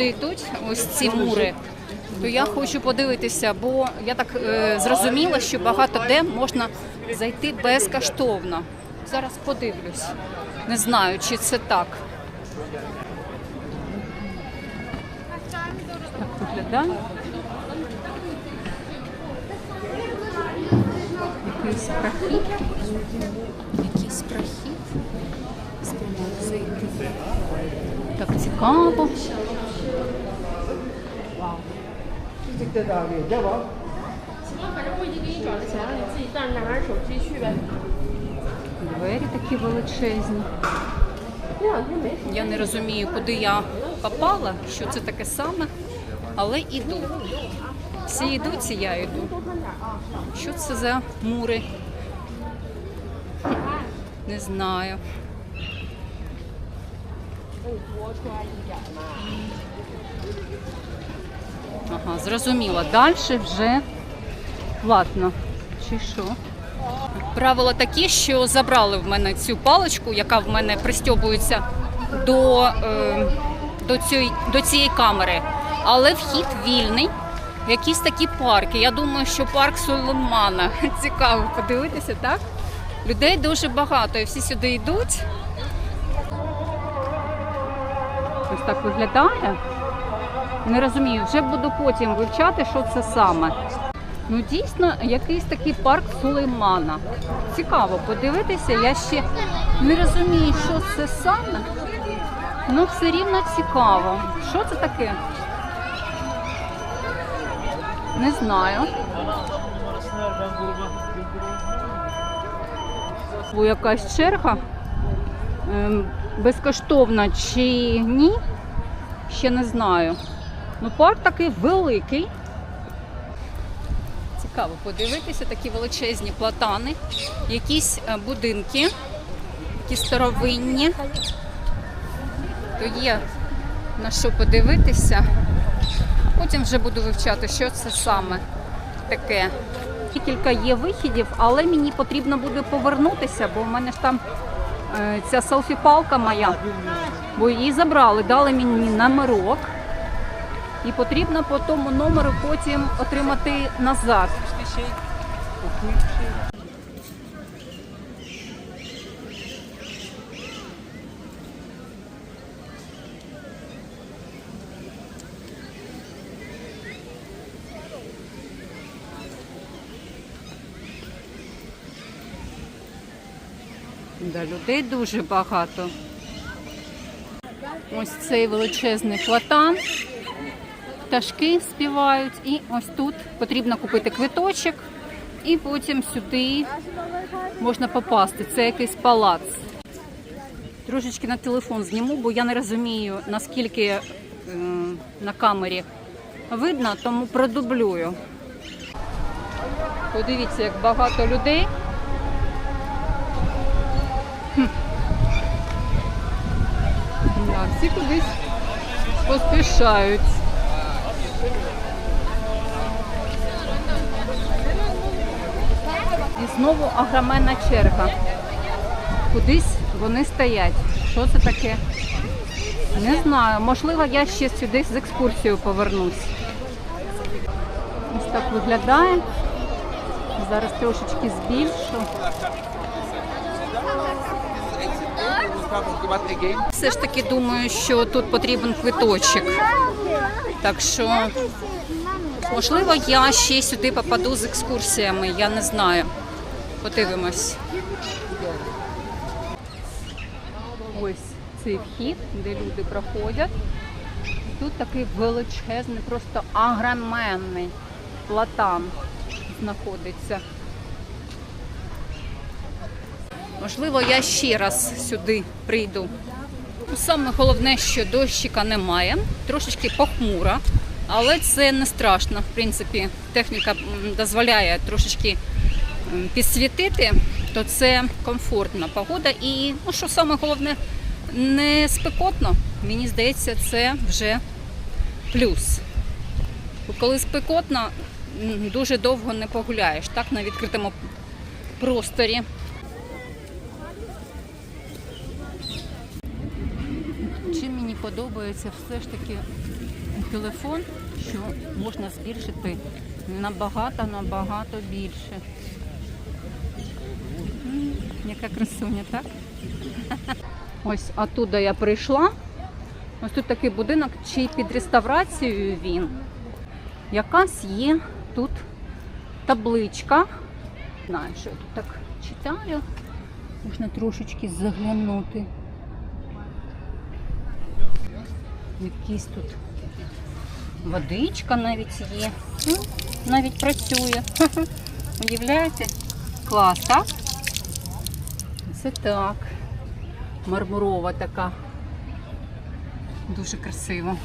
люди йдуть, ось ці мури, то я хочу подивитися, бо я так е, зрозуміла, що багато де можна зайти безкоштовно. Зараз подивлюсь. Не знаю, чи це так. Так виглядає. Якийсь прохід. Якийсь прохід. Так цікаво. Fizik Двері такі величезні. Я не розумію, куди я попала, що це таке саме, але іду. Всі йдуть, і я йду. Що це за мури? Не знаю. Ага, зрозуміла. Далі вже платно. Чи що? Правила такі, що забрали в мене цю паличку, яка в мене пристьобується до, е, до, цієї, до цієї камери. Але вхід вільний. Якісь такі парки. Я думаю, що парк Сулеймана. Цікаво подивитися, так? Людей дуже багато, і всі сюди йдуть. Ось так виглядає. Не розумію, вже буду потім вивчати, що це саме. Ну, дійсно, якийсь такий парк Сулеймана. Цікаво подивитися. Я ще не розумію, що це саме. Ну, все рівно цікаво. Що це таке? Не знаю. Бо якась черга ем, безкоштовна чи ні, ще не знаю. Ну, парк такий великий. Цікаво подивитися, такі величезні платани, якісь е, будинки, які старовинні. То є на що подивитися. Потім вже буду вивчати, що це саме таке. Кілька є вихідів, але мені потрібно буде повернутися, бо в мене ж там е, ця селфі-палка моя, бо її забрали, дали мені номерок. І потрібно по тому номеру потім отримати назад. Да, людей дуже багато. Ось цей величезний платан пташки співають. І ось тут потрібно купити квиточок, і потім сюди можна попасти. Це якийсь палац. Трошечки на телефон зніму, бо я не розумію, наскільки е, на камері видно, тому продублюю. Подивіться, як багато людей. Хм. Да, всі кудись поспішають. Знову огроменна черга. Кудись вони стоять. Що це таке? Не знаю. Можливо, я ще сюди з екскурсією повернусь. Ось так виглядає. Зараз трошечки збільшу. Все ж таки думаю, що тут потрібен квиточок. Так що, можливо, я ще сюди попаду з екскурсіями, я не знаю. Подивимось. Ось цей вхід, де люди проходять. Тут такий величезний, просто агроменний платан знаходиться. Можливо, я ще раз сюди прийду. Ну, Саме головне, що дощика немає, трошечки похмуро, але це не страшно. В принципі, техніка дозволяє трошечки підсвітити, то це комфортна погода. І ну, що саме головне, не спекотно. Мені здається, це вже плюс. Коли спекотно, дуже довго не погуляєш, так на відкритому просторі. Чим мені подобається все ж таки телефон, що можна збільшити набагато, набагато більше. Яка красуня, так? Ось оттуда я прийшла. Ось тут такий будинок, чи під реставрацією він. Якась є тут табличка. Знаю, що я тут так читаю. Можна трошечки заглянути. Якийсь тут водичка навіть є. Ну, навіть працює. Уявляєте? Клас, так? Це так. Мармурова така. Дуже красиво.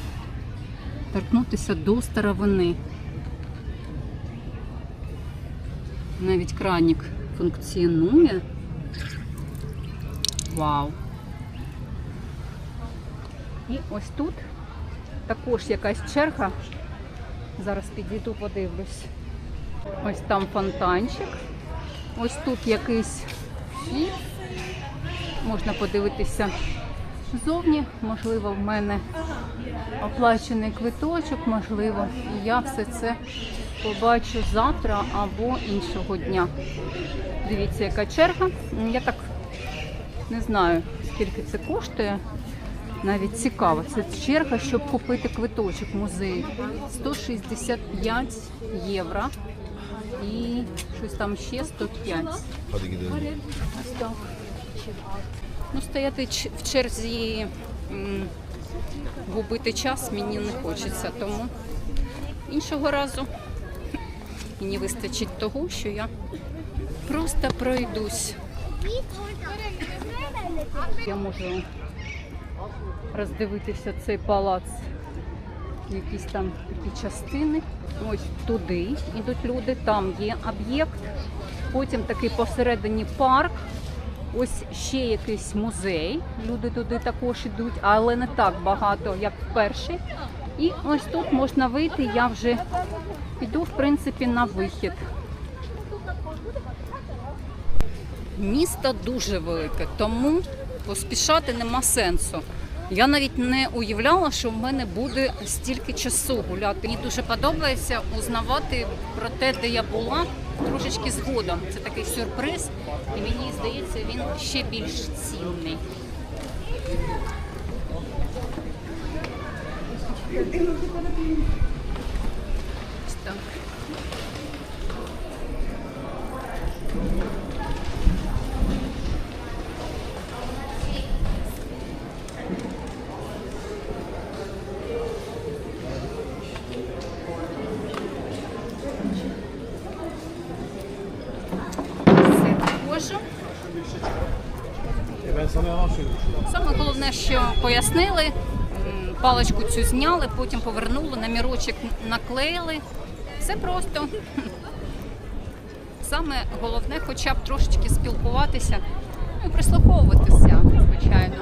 Торкнутися до старовини. Навіть кранік функціонує. Вау. І ось тут також якась черга. Зараз підійду, подивлюсь. Ось там фонтанчик. Ось тут якийсь вхід. Можна подивитися ззовні. Можливо, в мене оплачений квиточок, можливо, і я все це побачу завтра або іншого дня. Дивіться, яка черга. Я так не знаю, скільки це коштує. Навіть цікаво. Це черга, щоб купити квиточок в музеї. 165 євро. І щось там ще 105. Hadi. Ось так. Ну, стояти в черзі, губити час мені не хочеться, тому іншого разу мені вистачить того, що я просто пройдусь. Я можу роздивитися цей палац, якісь там такі частини. Ось туди йдуть люди, там є об'єкт. Потім такий посередині парк. Ось ще якийсь музей. Люди туди також йдуть, але не так багато, як перший. І ось тут можна вийти. Я вже йду, в принципі, на вихід. Місто дуже велике, тому поспішати нема сенсу. Я навіть не уявляла, що в мене буде стільки часу гуляти. Мені дуже подобається узнавати про те, де я була трошечки згодом. Це такий сюрприз, і мені здається, він ще більш цінний. Ось Головне, що пояснили, паличку цю зняли, потім повернули, намірочок наклеїли. Все просто. Саме головне, хоча б трошечки спілкуватися, ну і прислуховуватися, звичайно.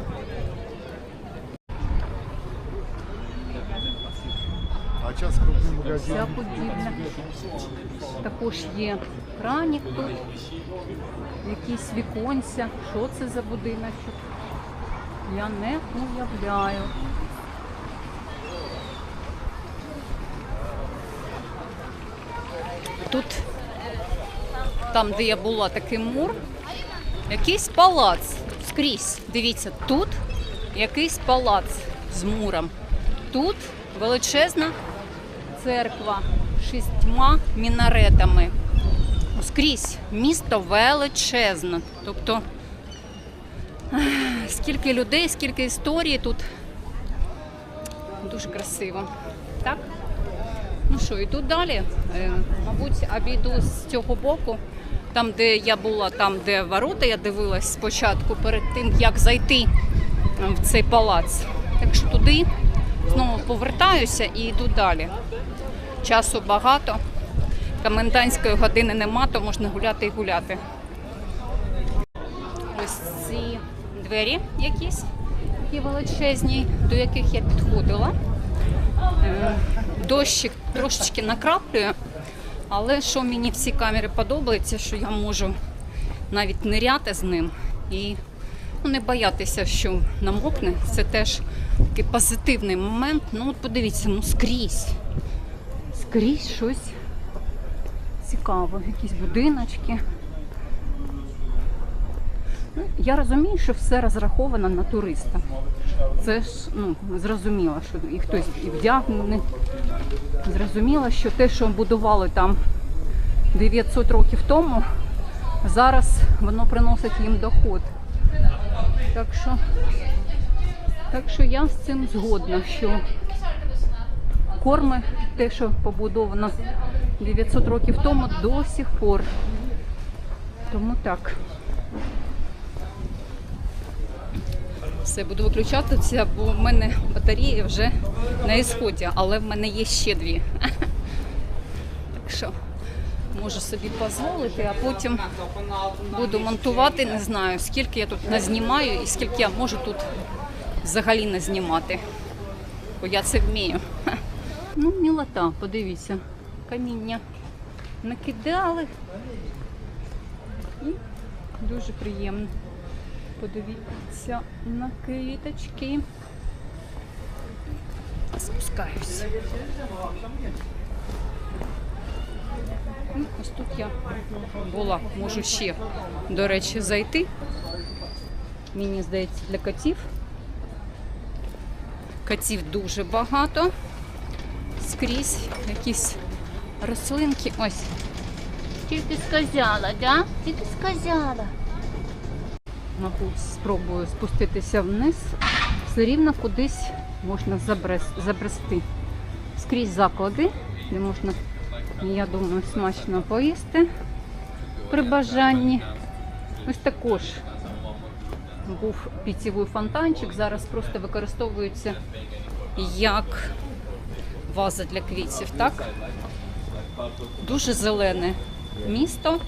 Вся подібне. Також є кранік тут, якісь віконця. Що це за будиночок? Я не уявляю. Тут, там, де я була, такий мур, якийсь палац скрізь. Дивіться, тут якийсь палац з муром. Тут величезна церква шістьма мінаретами. Скрізь місто величезне. Тобто скільки людей, скільки історії тут. Дуже красиво. Так? Ну що, йду далі. Е, Мабуть, обійду з цього боку. Там, де я була, там, де ворота, я дивилась спочатку перед тим, як зайти в цей палац. Так що туди знову повертаюся і йду далі. Часу багато, комендантської години нема, то можна гуляти і гуляти. Ось ці двері якісь такі величезні, до яких я підходила. Е, Дощик трошечки накраплює, але що мені в цій камері подобається, що я можу навіть ниряти з ним і ну, не боятися, що намокне. Це теж такий позитивний момент. Ну, от подивіться, ну скрізь. Скрізь щось цікаве, якісь будиночки. Я розумію, що все розраховано на туриста. Це ж ну, зрозуміло, що і хтось і вдягнений. Зрозуміло, що те, що будували там 900 років тому, зараз воно приносить їм доход. Так що, так що я з цим згодна, що корми, те, що побудовано 900 років тому, до сих пор. Тому так. Все, буду виключатися, бо в мене батарея вже на ісході, але в мене є ще дві. Так що можу собі дозволити, а потім буду монтувати. Не знаю, скільки я тут назнімаю і скільки я можу тут взагалі назнімати. Бо я це вмію. Ну, мілота, подивіться. Каміння накидали. І дуже приємно. Подивіться на квіточки. Спускаюсь. Ну, Ось тут я була, можу ще, до речі, зайти. Мені здається, для котів. Котів дуже багато. Скрізь якісь рослинки. Ось. Тільки сказала, да? Тільки сказала. Мабуть, спробую спуститися вниз. Все рівно кудись можна забрести. Скрізь заклади, де можна, я думаю, смачно поїсти при бажанні. Ось також був піцєвий фонтанчик, зараз просто використовується як ваза для квітів. Так? Дуже зелене місто,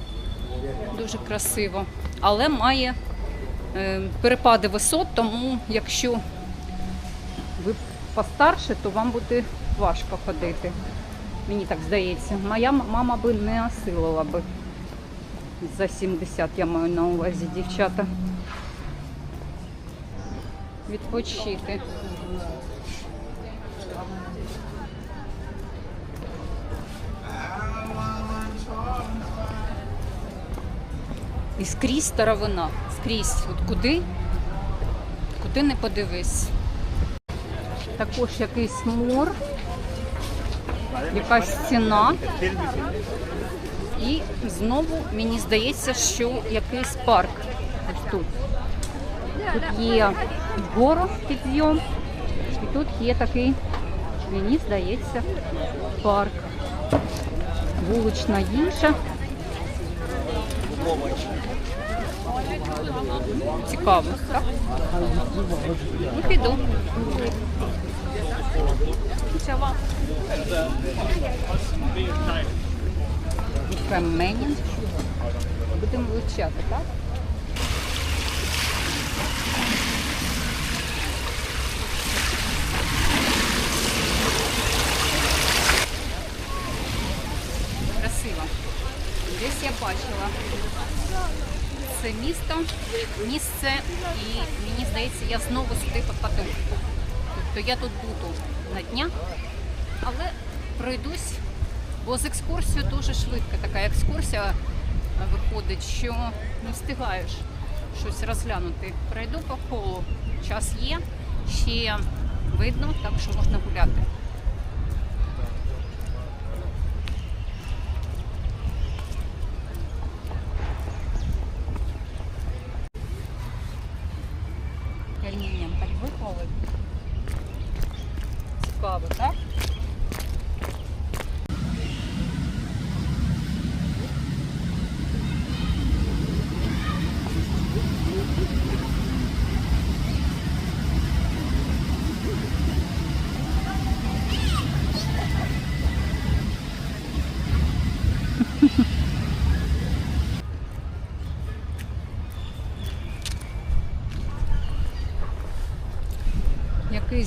дуже красиво, але має перепади висот, тому якщо ви постарше, то вам буде важко ходити. Мені так здається. Моя мама би не осилила би за 70, я маю на увазі, дівчата. Відпочити. І скрізь старовина, скрізь. От куди, куди не подивись. Також якийсь мор, якась стіна. І знову мені здається, що якийсь парк ось тут. Тут є вгору підйом, і тут є такий, мені здається, парк. Вулична їжа. Цікаво, так? Ну, піду. Каменін. Будемо вивчати, так? Красиво. Десь я бачила це місто, місце, і мені здається, я знову сюди попаду. Тобто я тут буду на днях, але пройдусь, бо з екскурсією дуже швидко така екскурсія виходить, що не встигаєш щось розглянути. Пройду по колу, час є, ще видно, так що можна гуляти. Камінням так випали. Цікаво, так?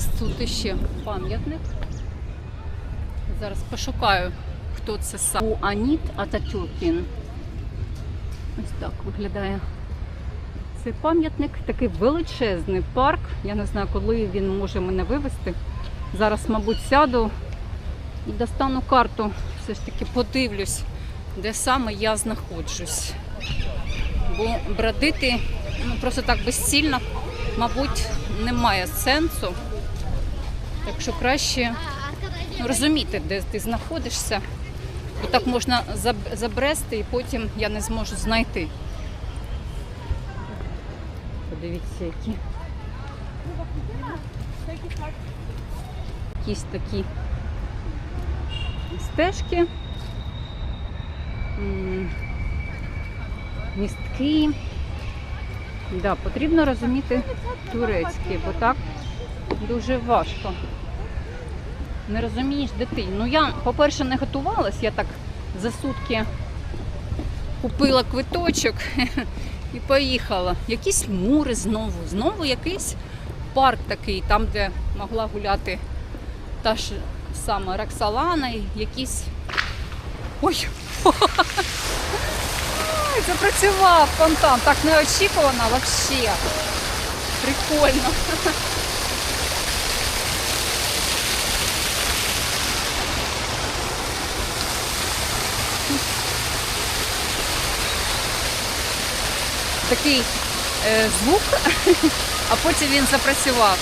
Якийсь тут іще пам'ятник. Зараз пошукаю, хто це сам. У Аніт Ататюркін. Ось так виглядає Це пам'ятник, такий величезний парк. Я не знаю, коли він може мене вивезти. Зараз, мабуть, сяду і достану карту. Все ж таки подивлюсь, де саме я знаходжусь. Бо бродити ну, просто так безцільно, мабуть, немає сенсу. Що краще розуміти, де ти знаходишся. Бо так можна забрести і потім я не зможу знайти. Подивіться, які. Якісь такі стежки. Містки. Да, потрібно розуміти турецький, бо так дуже важко. Не розумієш, де ти. Ну я, по-перше, не готувалась, я так за сутки купила квиточок і поїхала. Якісь мури знову, знову якийсь парк такий, там, де могла гуляти та ж сама Роксолана, і якісь. Ой! Ой, Запрацював фонтан, так неочікувано взагалі. Прикольно. Такий е, звук, а потім він запрацював.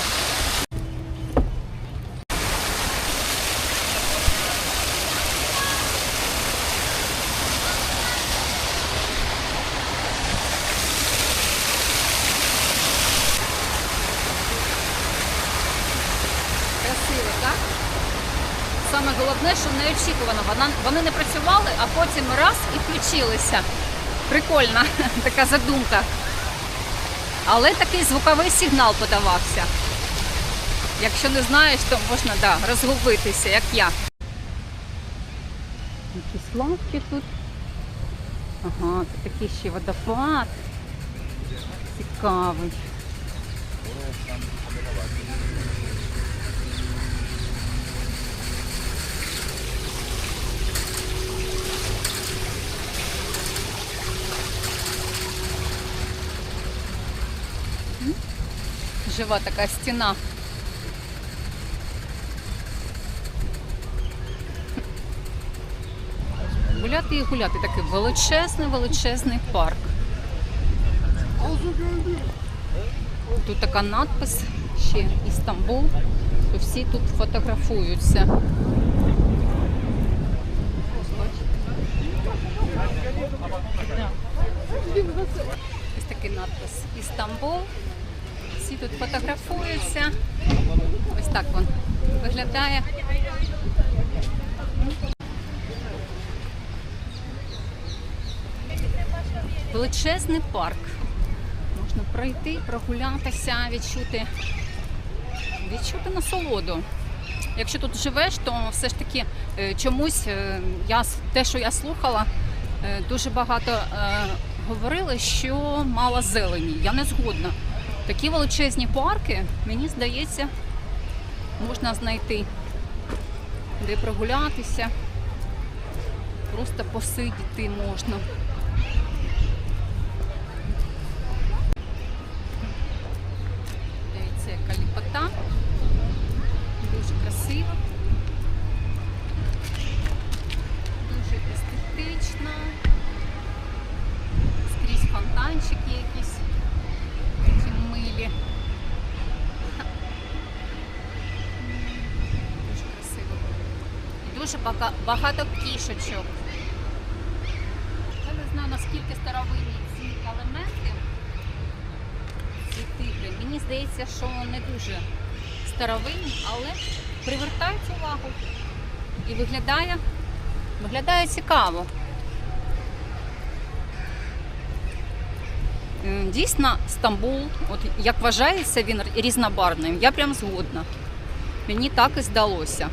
Красиво, так? Саме головне, що неочікувано. Вони не працювали, а потім раз і включилися. Прикольна така задумка. Але такий звуковий сигнал подавався. Якщо не знаєш, то можна да, розгубитися, як я. Якісь лавки тут. Ага, тут такий ще водопад. Цікавий. Жива така стіна. Гуляти і гуляти такий величезний, величезний парк. Тут така надпис ще Істамбул. То всі тут фотографуються. Ось такий надпис Істамбул. Тут фотографуються. Ось так він виглядає. Величезний парк. Можна пройти, прогулятися, відчути, відчути насолоду. Якщо тут живеш, то все ж таки е, чомусь е, я, те, що я слухала, е, дуже багато говорили, що мало зелені. Я не згодна. Такі величезні парки, мені здається, можна знайти, де прогулятися, просто посидіти можна. Багато кішечок. Я не знаю наскільки старовинні ці елементи. Ці тигри. Мені здається, що не дуже старовинні, але привертають увагу. І виглядає, виглядає цікаво. Дійсно, Стамбул, от як вважається, він різнобарвним. Я прям згодна. Мені так і здалося.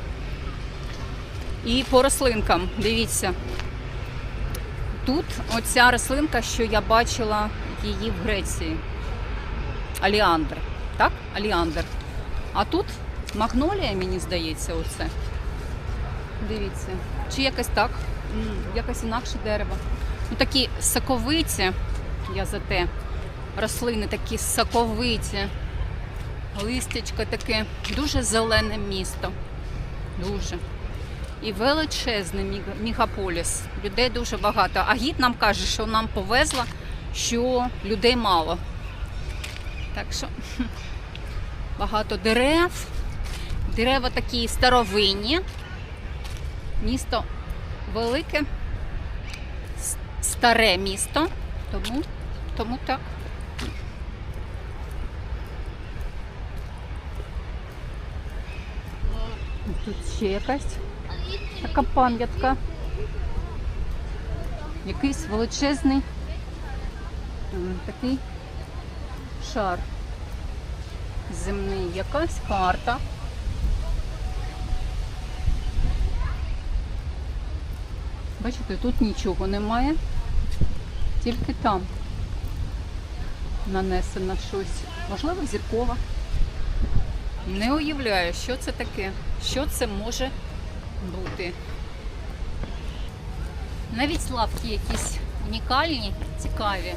І по рослинкам, дивіться. Тут оця рослинка, що я бачила її в Греції. Аліандр. Так? Аліандр. А тут магнолія, мені здається, оце. Дивіться. Чи якось так? М, Якось інакше дерево. Ну такі соковиті, я за те. рослини такі соковиті, листячко таке, дуже зелене місто. Дуже. І величезний міг- мегаполіс. Людей дуже багато. А гід нам каже, що нам повезло, що людей мало. Так що багато дерев. Дерева такі старовинні. Місто велике, старе місто. Тому, тому так. Тут ще якась така пам'ятка. Якийсь величезний такий шар земний, якась карта. Бачите, тут нічого немає, тільки там нанесено щось. Можливо, зіркова. Не уявляю, що це таке, що це може бути. Навіть лавки якісь унікальні, цікаві,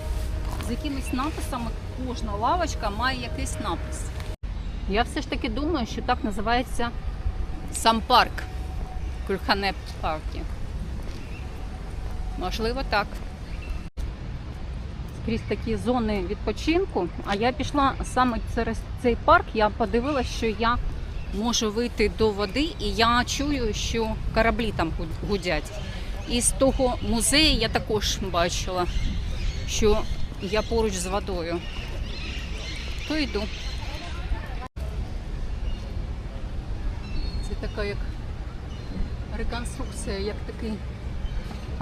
з якимись написами. Кожна лавочка має якийсь напис. Я все ж таки думаю, що так називається сам парк. Кульхане парки. Можливо, так. Скрізь такі зони відпочинку. А я пішла саме через цей парк. Я подивилася, що я можу вийти до води, і я чую, що кораблі там гудять. І з того музею я також бачила, що я поруч з водою. То йду. Це така як реконструкція, як такий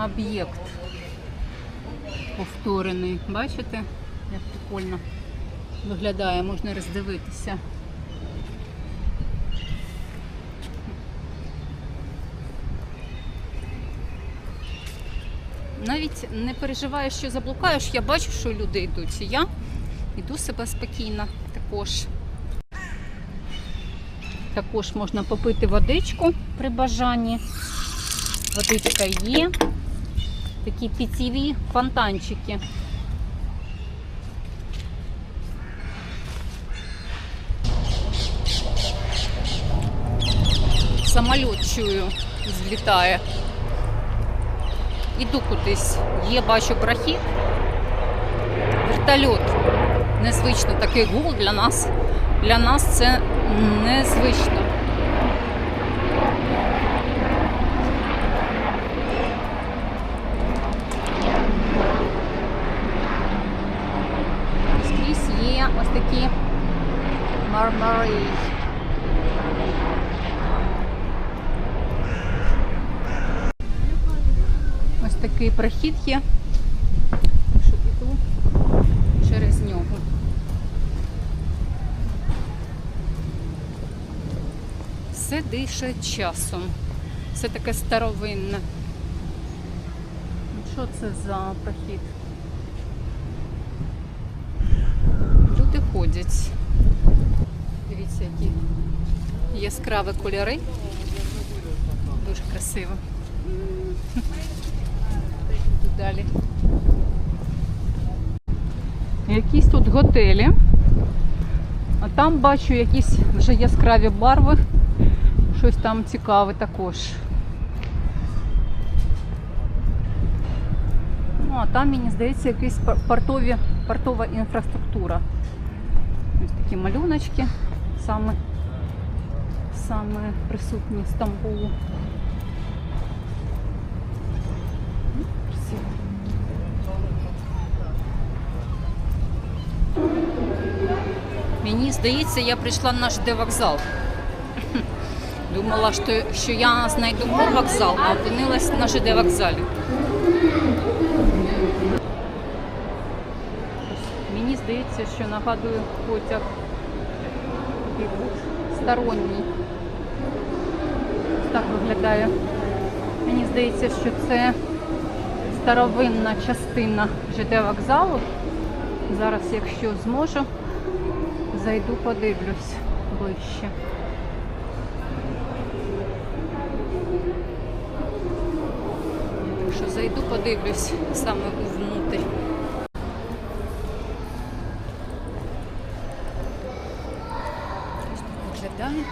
об'єкт повторений. Бачите, як прикольно виглядає, можна роздивитися. Навіть не переживаю, що заблукаєш, я бачу, що люди йдуть. Я йду себе спокійно також. Також можна попити водичку при бажанні. Водичка є. Такі питьєві фонтанчики. Самоліт чую, злітає. Іду кудись. Є, бачу прохід. Вертольот. Незвично такий гул для нас. Для нас це незвично. Скрізь є ось такі мармари. Такий прохід є. Що піду через нього. Все дише часом. Все таке старовинне. Що це за прохід? Люди ходять. Дивіться, які яскраві кольори. Дуже красиво. Далі. Якісь тут готелі. А там бачу якісь вже яскраві барви. Щось там цікаве також. Ну, а там, мені здається, якась портові, портова інфраструктура. Ось такі малюночки саме, саме присутні в Стамбулу. Мені здається, я прийшла на ЖД вокзал. Думала, що, що я знайду вокзал, а опинилась на ЖД вокзалі. Мені здається, що нагадує потяг такий двосторонній. Так виглядає. Мені здається, що це старовинна частина ЖД вокзалу. Зараз, якщо зможу, зайду подивлюсь ближче. Так що зайду, подивлюсь саме внутрь. виглядає.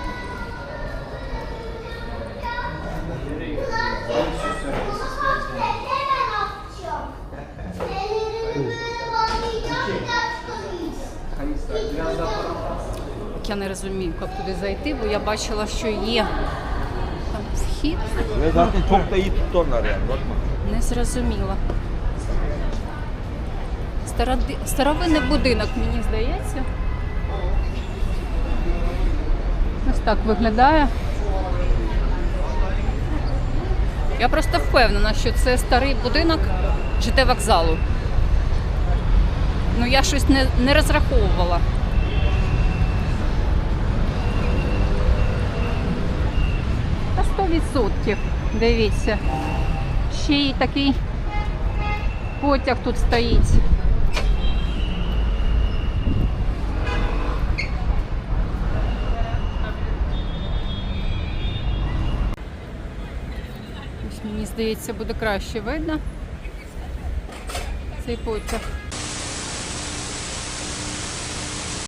Я не розумію, як туди зайти, бо я бачила, що є там вхід. Не зрозуміла. Староди... Старовинний будинок, мені здається. Ось так виглядає. Я просто впевнена, що це старий будинок ЖД вокзалу. Ну я щось не, не розраховувала. Та 100%. Дивіться. Ще й такий потяг тут стоїть. Ось мені здається, буде краще видно цей потяг.